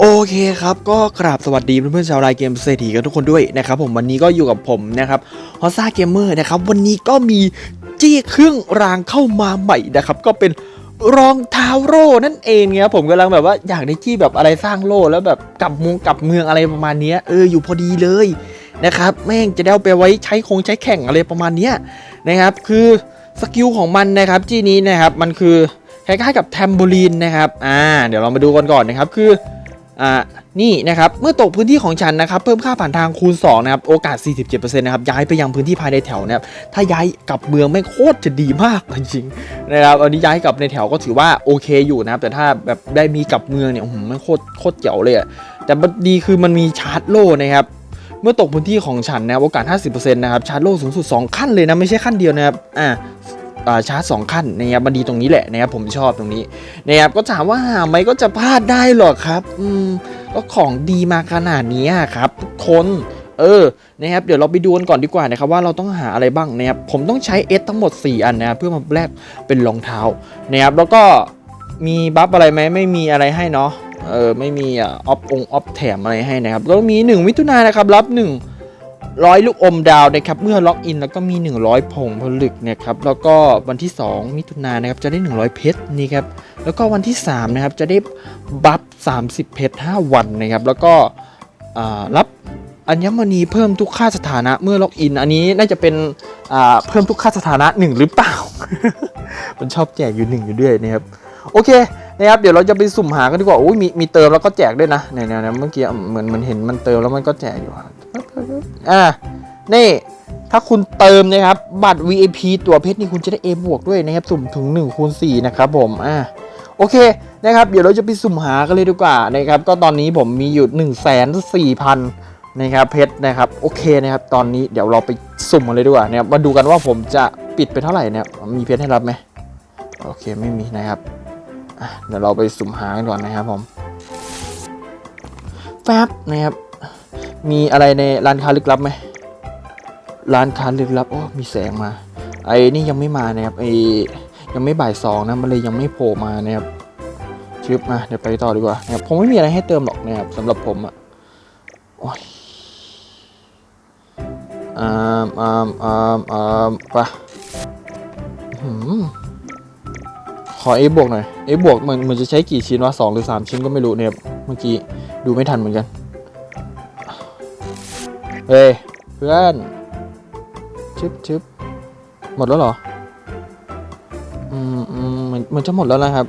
โอเคครับก็กราบสวัสดีเพื่อนๆชาวไลน์เกมเศรษฐีกันทุกคนด้วยนะครับผมวันนี้ก็อยู่กับผมนะครับฮอซ่าเกมเมอร์นะครับวันนี้ก็มีจี้เครื่องรางเข้ามาใหม่นะครับก็เป็นรองเท้าโร่นั่นเองเนี่ยผมกำลังแบบว่าอยากได้จี้แบบอะไรสร้างโล่แล้วแบบกลับมุงกลับเมืองอะไรประมาณนี้เอออยู่พอดีเลยนะครับแม่งจะได้เอาไปไว้ใช้คงใช้แข่งอะไรประมาณนี้นะครับคือสกิลของมันนะครับจี้นี้นะครับมันคือคล้ายๆกับแทมโบลีนนะครับอ่าเดี๋ยวเรามาดูกันก่อนนะครับคือ อ่านี่นะครับเมื่อตกพื้นที่ของฉันนะครับเพิ่มค่าผ่านทางคูณ2นะครับโอกาส 47%นะครับย้ายไปยังพื้นที่ภายในแถวนะครับถ้าย้ายกลับเมืองไม่โคตรจะดีมากจริงๆนะครับอันนี้ย้ายกลับในแถวก็ถือว่าโอเคอยู่นะครับแต่ถ้าแบบได้มีกลับเมืองเนี่ยโอ้โหมันโคตรโคตรเจ๋วเลยอะแต่ดีคือมันมีชาร์จโล่นะครับเมื่อตกพื้นที่ของฉันนะครับโอกาส 50%นะครับชาร์จโล่สูงสุด 2 ขั้นเลยนะ ไม่ใช่ขั้นเดียวนะครับ อ่า ชาร์จสองขั้นนะครับมันดีตรงนี้แหละนะครับผมชอบตรงนี้นะครับก็ถามว่าหาไหมก็จะพลาดได้หรอครับ อืมก็ของดีมาขนาดนี้ครับทุกคนเออ นะครับ เดี๋ยวเราไปดูกันก่อนดีกว่านะครับว่าเราต้องหาอะไรบ้างนะครับ ผมต้องใช้เอสทั้งหมด 4 อันนะครับเพื่อมาแลกเป็นรองเท้านะครับ แล้วก็มีบัฟอะไรไหมไม่มีอะไรให้เนาะ เออ ไม่มีอะออฟองออฟแถมอะไรให้นะครับก็มี 1 มิถุนายนนะครับ รับ 1 ร้อยลูกอมดาวนะครับเมื่อล็อกอินแล้วก็มี 100 ผงผลึกนะครับแล้วก็วันที่ 2 มิถุนายนนะครับจะได้ 100 เพชรนี่ครับแล้วก็วันที่ 3 นะครับจะได้บัฟ 30 เพชร 5 วันนะครับแล้วก็รับอัญมณีเพิ่มทุกค่าสถานะเมื่อล็อกอิน อันนี้น่าจะเป็นเพิ่มทุกค่าสถานะ 1 หรือเปล่า มันชอบแจกอยู่ 1 อยู่ด้วยนะครับโอเคนะครับเดี๋ยวเราจะไปสุ่มหากันดีกว่าอุ้ยมีมีเติมแล้วก็แจกด้วยนะเนี่ยเนี่ยเมื่อกี้เหมือนเหมันเห็นมันเติมแล้วมันก็แจกอยู่อ่า นี่ ถ้าคุณเติมนะครับ บัตร VIP ตัวเพชรนี่คุณจะได้ A บวกด้วยนะครับ สุ่มถึง1คูณ4นะครับผม อ่า โอเค นะครับ เดี๋ยวเราจะไปสุ่มหากันเลยดีกว่านะครับ ก็ตอนนี้ผมมีอยู่1นึ่งแสนสี่พันนะครับเพชรนะครับ โอเคนะครับ ตอนนี้เดี๋ยวเราไปสุ่มกันเลยดีกว่านะครับมาดูกันว่าผมจะปิดไปเท่าไหร่เนี่ยมีเพชรให้รับไหมโอเคไม่มีนะครับเดี๋ยวเราไปสุ่มหากันก่อนนะครับผมแฟบนะครับ มีอะไรในร้านค้าลึกลับไหมร้านค้าลึกลับโอ้มีแสงมา ไอ้นี่ยังไม่มานะครับไอ้ยังไม่บ่ายสองนะมันเลยยังไม่โผล่มานะครับชึบมาเดี๋ยวไปต่อดีกว่านะครับผมไม่มีอะไรให้เติมหรอกนะครับสำหรับผมอะโอ้ยอ่าอ่าอ่าอ่าไปะหืมขอ A บวกหน่อย A บวกมันมันจะใช้กี่ชิ้นวะสองหรือสามชิ้นก็ไม่รู้เนี่ยเมื่อกี้ดูไม่ทันเหมือนกัน เฮ้ยเพื่อนชึบชึบหมดแล้วเหรอ อืมอืมมันมันจะหมดแล้วนะครับ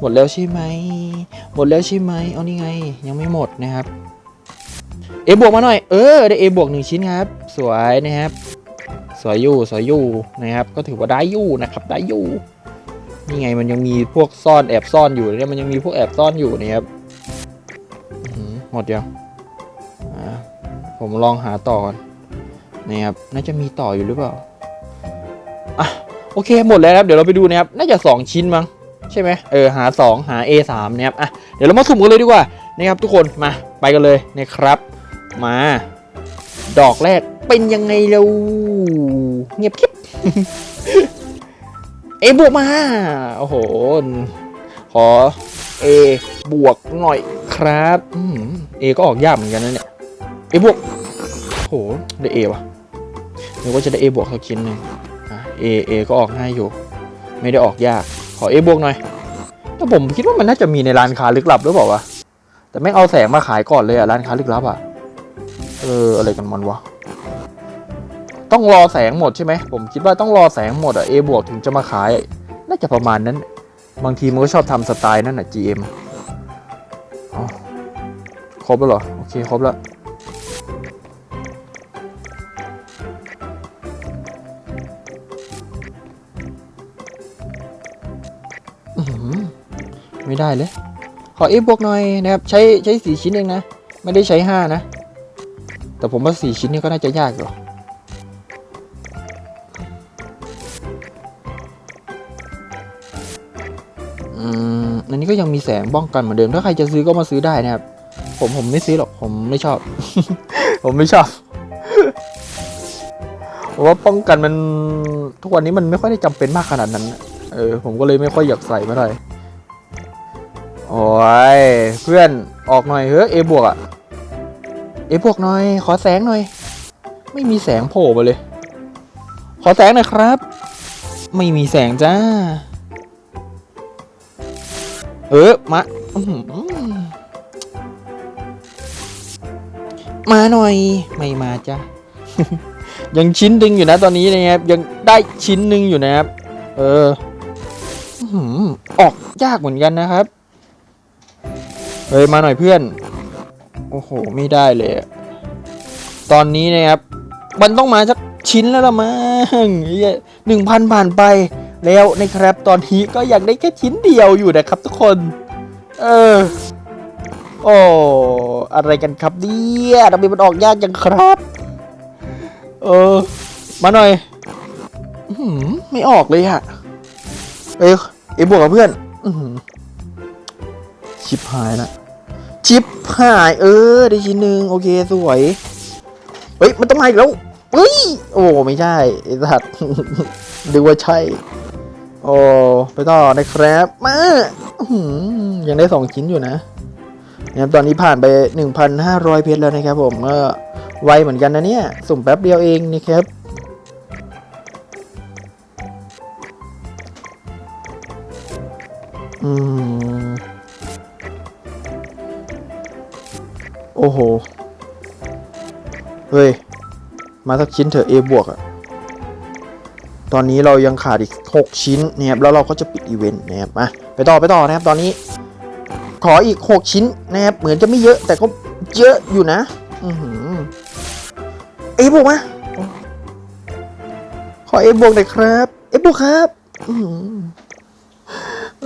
หมดแล้วใช่ไหม หมดแล้วใช่ไหมเอานี่ไง ยังไม่หมดนะครับ เอบวกมาหน่อย เออ ได้เอบวกหนึ่งชิ้นครับ สวยนะครับ สวยอยู่สวยอยู่นะครับ ก็ถือว่าได้อยู่นะครับ ได้อยู่นี่ไงมันยังมีพวกซ่อนแอบซ่อนอยู่เนี่ยมันยังมีพวกแอบซ่อนอยู่นะครับหมดยัง ผมลองหาต่อก่อนนะครับน่าจะมีต่ออยู่หรือเปล่าอะโอเคหมดแล้วครับเดี๋ยวเราไปดูนะครับน่าจะ 2 ชิ้นมั้งใช่ไหมเออหา 2 หา A3 นะครับอะเดี๋ยวเรามาสุ่มกันเลยดีกว่านะครับทุกคนมาไปกันเลยนะครับ มา ดอกแรกเป็นยังไงเราเงียบกิ๊บเอบวกมาโอ้โหขอ A บวกหน่อยครับเอก็ออกยากเหมือนกันนะเนี่ย A บวกโหได้เอวะนึกว่าจะได้ A บวกสักชิ้นหนึ่งอะ A A ก็ออกง่ายอยู่ ไม่ได้ออกยาก ขอ A บวกหน่อย แต่ผมคิดว่ามันน่าจะมีในร้านค้าลึกลับหรือเปล่าวะ แต่ไม่เอาแสงมาขายก่อนเลยอะร้านค้าลึกลับอะเอออะไรกันมันวะ ต้องรอแสงหมดใช่ไหม ผมคิดว่าต้องรอแสงหมดอะ A บวกถึงจะมาขาย น่าจะประมาณนั้น บางทีมันก็ชอบทำสไตล์นั่นอะ GM อครบแล้วเหรอ โอเค ครบแล้ว ไม่ได้เลย ขอเอบวกหน่อยนะครับ ใช้ใช้สี่ชิ้นเองนะ ไม่ได้ใช้ห้านะ แต่ผมว่าสี่ชิ้นนี่ก็น่าจะยากอยู่อืมอันนี้ก็ยังมีแสงป้องกันเหมือนเดิม ถ้าใครจะซื้อก็มาซื้อได้นะครับ ผมผมไม่ซื้อหรอก ผมไม่ชอบ ผมไม่ชอบเพราะว่าป้องกันมันทุกวันนี้มันไม่ค่อยได้จำเป็นมากขนาดนั้น เออ ผมก็เลยไม่ค่อยอยากใส่มาเลย โอ้ยเพื่อนออกหน่อยเฮ้ยเอบวกอะเอบวกหน่อย ขอแสงหน่อย ไม่มีแสงโผล่มาเลย ขอแสงหน่อยครับ ไม่มีแสงจ้า เออมามาหน่อย ไม่มาจ้ะยังชิ้นหนึ่งอยู่นะตอนนี้นะครับ ยังได้ชิ้นหนึ่งอยู่นะครับ เออออกยากเหมือนกันนะครับ เฮ้ยมาหน่อยเพื่อน โอ้โห ไม่ได้เลย ตอนนี้นะครับ มันต้องมาสักชิ้นแล้วละมั้งหนึ่งพันผ่านไปแล้วนะครับ ตอนนี้ก็อยากได้แค่ชิ้นเดียวอยู่นะครับทุกคน เออ โอ้ อะไรกันครับเนี่ยทำไมมันออกยากจังครับ เออ มาหน่อยอไม่ออกเลยอะเอ้ยเอ้บวกกับเพื่อน อื้อหือ ชิปหายละชิปหายเออได้ชิ้นหนึ่งโอเคสวย เฮ้ย มันต้องมาอีกแล้วเฮ้ย โอ้ไม่ใช่ไอ้สัตว์ดูว่าใช่ โอ้ไปต่อนะครับมาอยังได้สองชิ้นอยู่นะนะครับตอนนี้ผ่านไป 1,500 เพชรแล้วนะครับผมก็ไวเหมือนกันนะเนี่ย สุ่มแป๊บเดียวเองนะครับอืม อ้โห เฮ้ย มาสักชิ้นเถอะ A บวกอะตอนนี้เรายังขาดอีก 6 ชิ้นนะครับแล้วเราก็จะปิดอีเวนต์นะครับมาไปต่อไปต่อนะครับตอนนี้ ขออีก 6 ชิ้นนะครับเหมือนจะไม่เยอะแต่ก็เยอะอยู่นะ อือหือเอบวกมาขอเอบวกหน่อยครับเอบวกครับอือหือ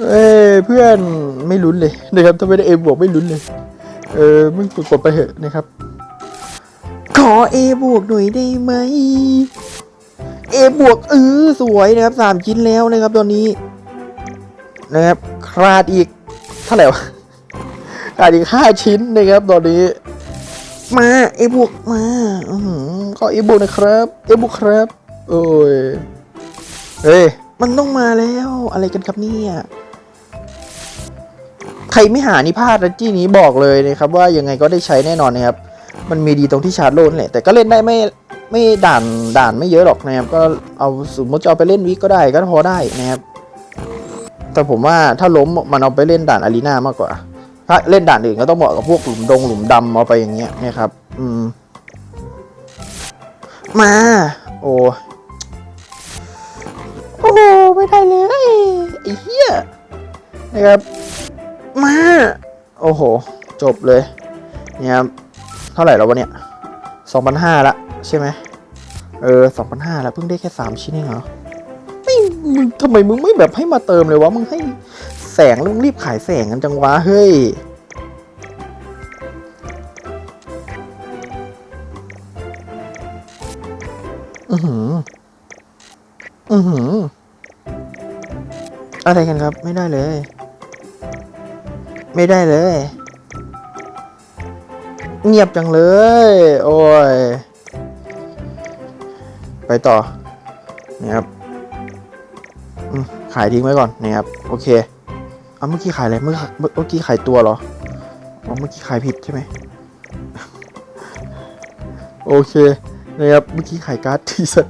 เอ้ยเพื่อนไม่ลุ้นเลยนะครับถ้าไม่ได้เอบวกไม่ลุ้นเลย เออมึงกดไปเถอะนะครับ ขอเอบวกหน่อยได้ไหมเอบวกเออสวยนะครับสามชิ้นแล้วนะครับตอนนี้ นะครับคลาดอีกเท่าไหร่วะขาดอีกห้าชิ้นนะครับตอนนี้ มาเอบวกมาอืขอเอบวกนะครับเอบวกครับ โอ้ยเฮ้ยมันต้องมาแล้วอะไรกันครับเนี่ย รไม่หานี่พลาดนะจี้นี้บอกเลยนะครับว่ายังไงก็ได้ใช้แน่นอนนะครับ มันมีดีตรงที่ชาร์จโลนแหละแต่ก็เล่นได้ไม่ไม่ด่านด่านไม่เยอะหรอกนะครับ ก็เอาสมมติจะเอาไปเล่นวิกก็ได้ก็พอได้นะครับ แต่ผมว่าถ้าล้มมันเอาไปเล่นด่านอารีนามากกว่า ถ้าเล่นด่านอื่นก็ต้องเหมาะกับพวกหลุมดงหลุมดำเอาไปอย่างเงี้ยนะครับ อืม มา โอ้โอ้โหไม่ได้เลยไอ้เหี้ยนะครับ มา โอ้โห จบเลย เนี่ยเท่าไหร่แล้ววะเนี่ยสองพันห้าละใช่ไหมเออสองพันห้าละเพิ่งได้แค่สามชิ้นเองเหรอไม่มึงทำไมมึงไม่แบบให้มาเติมเลยวะ มึงให้แสงแล้วมึงรีบขายแสงกันจังวะ เฮ้ยอือหือ อือหือ อะไรกันครับ ไม่ได้เลย ไม่ได้เลย เงียบจังเลย โอ้ย ไปต่อนะครับขายทิ้งไว้ก่อนนะครับ โอเคเอาเมื่อกี้ขายอะไร เมื่อเมื่อกี้ขายตัวเหรออ๋อเมื่อกี้ขายผิดใช่ไหมโอเคนะครับ เมื่อกี้ขายการ์ดทีสัต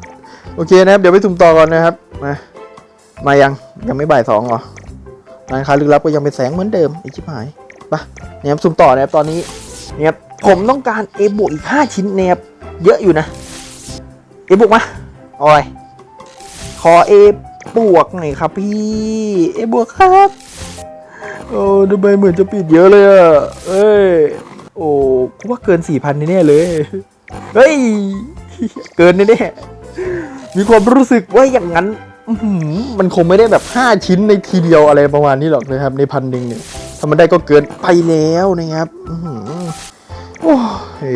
โอเคนะครับ เดี๋ยวไปสุ่มต่อก่อนนะครับ มา มายัง ยังไม่บ่ายสองเหรอ ร้านค้าลึกลับก็ยังเป็นแสงเหมือนเดิมไอ้ชิบหายไปะนะครับสุ่มต่อนะครับตอนนี้เนะครับผมต้องการเอบวกอีกห้าชิ้นเนะครับเยอะอยู่นะเอบวกมาโอ้ยขอเอบวกหน่อยครับพี่เอบวกครับโอ้ดูไปเหมือนจะปิดเยอะเลยอะเอ้ยโอ้กูว่าเกินสี่พันแน่เลยเฮ้ยเกินแน่ๆมีความรู้สึกว่าอย่างนั้น มันคงไม่ได้แบบห้าชิ้นในทีเดียวอะไรประมาณนี้หรอกนะครับ ในพันหนึ่งเนี่ยถ้ามันได้ก็เกินไปแล้วนะครับอื้อหือโอ้ย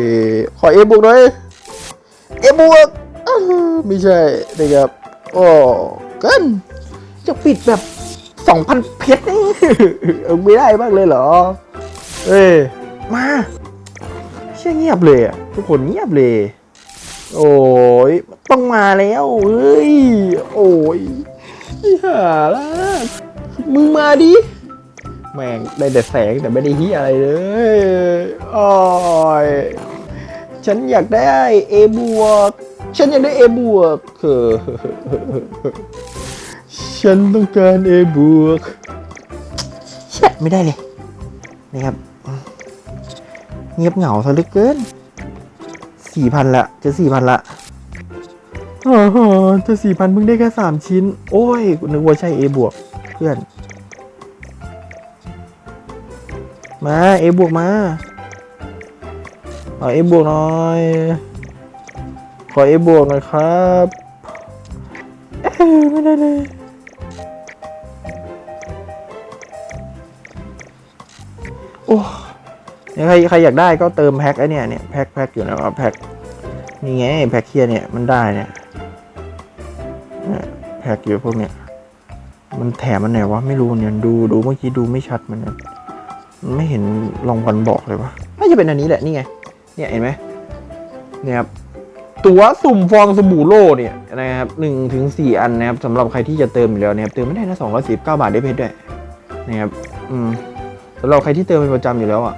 ขอเอบวกหน่อยเอบวกอื้อไม่ใช่นะครับโอ้เกินจะปิดแบบสองพันเพชรนี่ไม่ได้บ้างเลยเหรอ เอ้ยมาเชี่ยเงียบเลยทุกคนเงียบเลย โอ้ยต้องมาแล้วเฮ้ย โอ้ยอีห่าละมึงมาดิ แม่งได้แต่แสงแต่ไม่ได้เฮียอะไรเลยโอ้ยฉันอยากได้เอบวก ฉันอยากได้เอบวกเออฉันต้องการเอบวกแชะไม่ได้เลยนะครับ เงียบเหงาซะเหลือเกิน สี่พันละ จะสี่พันละโอ้โหจะสี่พันเพิ่งได้แค่สามชิ้น โอ้ยนึกว่าใช่เอบวกเพื่อน มาเอบวกมาขอเอบวกหน่อย ขอเอบวกหน่อยครับไม่ได้เลยโอ้ ใครใครอยากได้ก็เติมแพ็คไอเนี่ยเนี่ยแพ็คแพ็คอยู่นะว่าแพ็คนี่ไงแพ็คเคียเนี่ยมันได้เนี่ยนะแพ็คอยู่พวกเนี้ยมันแถมมันไหนวะไม่รู้เนี่ยดูดูเมื่อกี้ดูไม่ชัดมันนะมันไม่เห็นลองวันบอกเลยวะน่าจะเป็นอันนี้แหละนี่ไง เนี่ยเห็นไหมเนี่ยครับตั๋วสุ่มฟองสบู่โล่เนี่ยนะครับหนึ่งถึงสี่อันนะครับสำหรับใครที่จะเติมอยู่แล้วนะครับเติมไม่ได้นะสองร้อยสิบเก้าบาทได้เพชรด้วยนะครับอืมสำหรับใครที่เติมเป็นประจำอยู่แล้วอะ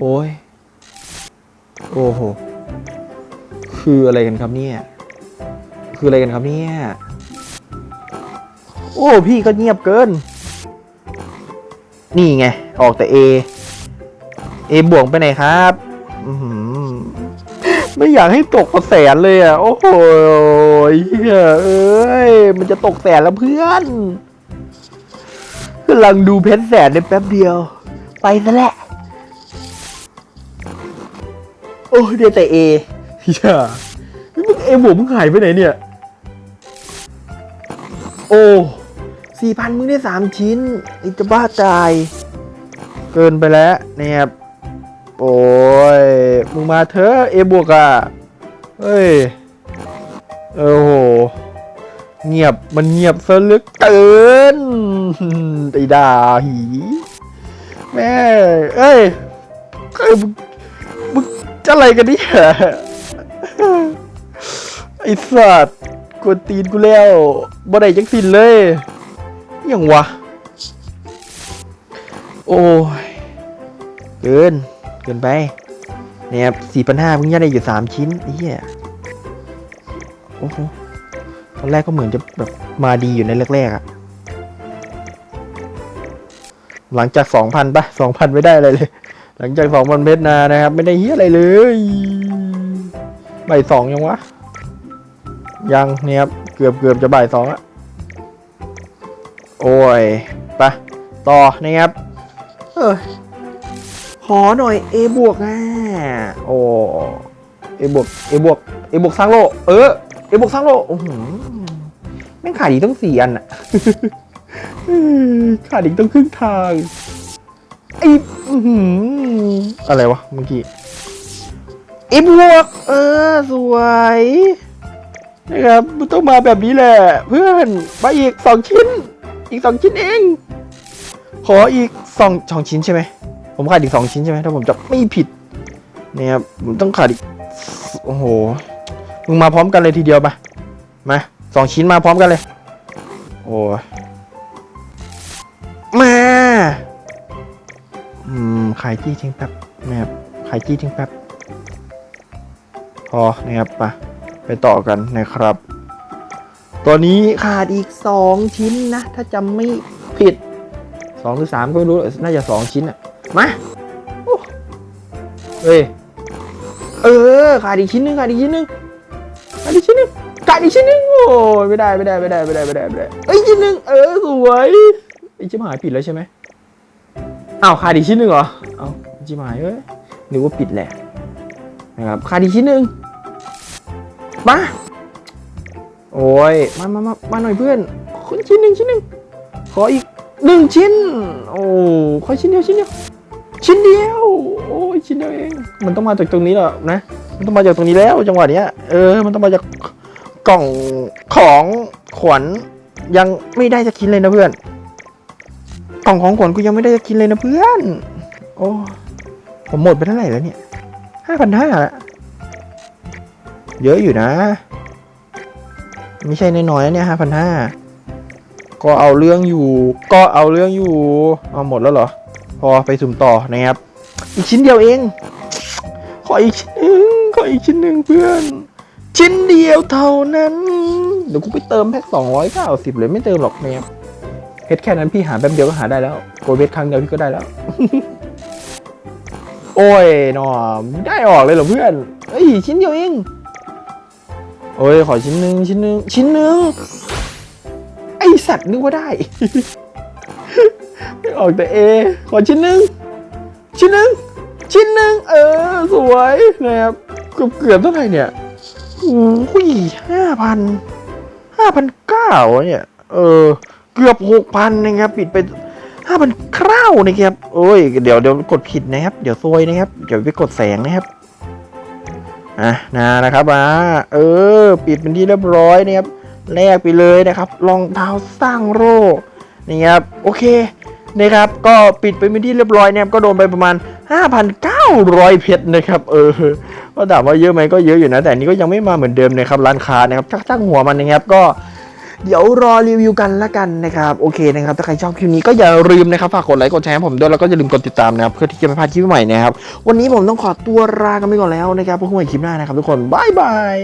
โอ้ย โอ้โห คืออะไรกันครับเนี่ย คืออะไรกันครับเนี่ย โอ้พี่ก็เงียบเกิน นี่ไง ออกแต่ A A บวกไปไหนครับอื้อหือไม่อยากให้ตกแสนเลยอะ โอ้โหเหี้ยเอ้ย มันจะตกแสนแล้วเพื่อนกำลังดูเพชรแสนในแป๊บเดียว ไปซะแหละ โอ้เดียแต่เออย่ามึงเอบวกมึงหายไปไหนเนี่ย โอ้สี่พันมึงได้สามชิ้นไอ้จะบ้าตาย เกินไปแล้วเนี่ยโอ้ย มึงมาเถอะเอบวกอะ เฮ้ยโอ้โห เงียบมันเงียบซะเหลือเกินไอ้ดาหี แม่ เอ้ยเอ้ย จะอะไรกันเนี่ยไอ้สัตว์กวนตีนกูแล้วบ่ได้จังสินเลยย่างวะ โอ้ย เกิน เกินไปเนี่ยสี่พันห้ามึงยังได้อยู่สามชิ้นอ้เหี้ยโอ้โหตอนแรกก็เหมือนจะแบบมาดีอยู่ในแรกๆอะหลังจากสองพันปะสองพันไม่ได้อะไรเลย หลังจากสองพันเมตรนานะครับ ไม่ได้เฮียอะไรเลยบ่ายสองยังวะ ยังเนี่ยครับ เกือบเกือบจะบ่ายสองละโอ้ยไปะต่อนะครับ เออขอหน่อย A บวกอะโอ้ A บวก A บวก A บวกสร้างโล เออเอบวกสร้างโลกโอ้โหแม่งขาดอีกต้องสี่อันอะขาดอีกต้องครึ่งทาง ไอ้อื้อหืออะไรวะเมื่อกี้เอบวก เออ สวยนะครับมันต้องมาแบบนี้แหละ เพื่อนมาอีกสองชิ้น อีกสองชิ้นเอง ขออีกสองสองชิ้นใช่ไหมผมขาดอีกสองชิ้นใช่ไหมถ้าผมจะไม่ผิดเนี่ยครับผมต้องขาดอีกโอ้โหมึงมาพร้อมกันเลยทีเดียวมามาสองชิ้นมาพร้อมกันเลย โอ้ อืมขายจี้ทิ้งแป๊บนะครับขายจี้ทิ้งแป๊บพอนะครับไปไปต่อกันนะครับ ตัวนี้ขาดอีกสองชิ้นนะ ถ้าจำไม่ผิดสองหรือสามก็ไม่รู้ น่าจะสองชิ้นอะมาโอ้เฮ้ยเออขาดอีกชิ้นหนึงขาดอีกชิ้นหนึงขาดอีกชิ้นหนึงขาดอีกชิ้นนึงโอ้ยไม่ได้ไม่ได้ไม่ได้ไม่ได้ไม่ได้ไม่ได้เอ้ยชิ้นหนึงเออสวยไอ้ชิบหายปิดแล้วใช่ไหม อ้าวขาดอีกชิ้นหนึ่งเหรอ เอ้าชิบหายเอ้ยนึกว่าปิดแหละนะครับขาดอีกชิ้นหนึ่งมาโอ้ยมามามามาหน่อยเพื่อนขอชิ้นหนึ่งชิ้นหนึ่งขออีกหนึ่งชิ้น โอ้ขอชิ้นเดียวชิ้นเดียวชิ้นเดียวโอ้ยชิ้นเดียวเองมันต้องมาจากตรงนี้แหละนะมันต้องมาจากตรงนี้แล้วจังหวะเนี้ยเออมันต้องมาจากกล่องของขวัญยังไม่ได้จะกินเลยนะเพื่อน กล่องของขวัญกูยังไม่ได้จะกินเลยนะเพื่อน โอ้ผมหมดไปเท่าไหร่แล้วเนี่ยห้าพันห้าละเยอะอยู่นะ ไม่ใช่น้อยๆนะเนี่ยห้าพันห้าก็เอาเรื่องอยู่ ก็เอาเรื่องอยู่ เอาหมดแล้วเหรอ พอไปสุ่มต่อนะครับ อีกชิ้นเดียวเอง ขออีกชิ้นหนึ่งขออีกชิ้นหนึ่งเพื่อน ชิ้นเดียวเท่านั้น เดี๋ยวกูไปเติมแพ็คสองร้อยเก้าสิบเลยไม่เติมหรอกเนี่ย เพชรแค่นั้นพี่หาแป๊บเดียวก็หาได้แล้วโกดเพชรครั้งเดียวพี่ก็ได้แล้ว โอ้ยหนอมได้ออกเลยเหรอเพื่อนเอ้ยชิ้นเดียวเองโอ้ยขอชิ้นหนึ่งชิ้นหนึ่งชิ้นหนึ่งไอสัตว์นึกว่าได้ไม่ออกแต่เอขอชิ้นหนึ่งชิ้นหนึ่งชิ้นหนึ่งเออ สวยนะครับเกือบเกือบเท่าไหร่เนี่ยโอ้ยห้าพันห้าพันเก้าเนี่ย เออ เกือบหกพันนะครับปิดไปห้าพันคร่าวนะครับโอ้ยเดี๋ยวเดี๋ยวกดผิดนะครับ เดี๋ยวซวยนะครับเดี๋ยวไปกดแสงนะครับอะนะนะครับมาเออ ปิดเป็นที่เรียบร้อยนะครับแลกไปเลยนะครับรองเท้าสร้างโรคนี่ครับโอเคนะครับก็ปิดไปเป็นที่เรียบร้อยนะครับก็โดนไปประมาณ 5,900 เพชรนะครับเออก็ถามว่าเยอะไหมก็เยอะอยู่นะแต่นี้ก็ยังไม่มาเหมือนเดิมนะครับร้านค้านะครับชักชักหัวมันนะครับก็ เดี๋ยวรอรีวิวกันละกันนะครับโอเคนะครับถ้าใครชอบคลิปนี้ก็อย่าลืมนะครับฝากกดไลค์กดแชร์ผมด้วยแล้วก็อย่าลืมกดติดตามนะครับเพื่อที่จะไม่พลาดคลิปใหม่นะครับวันนี้ผมต้องขอตัวลากันไปก่อนแล้วนะครับพบกันใหม่คลิปหน้านะครับทุกคนบายบาย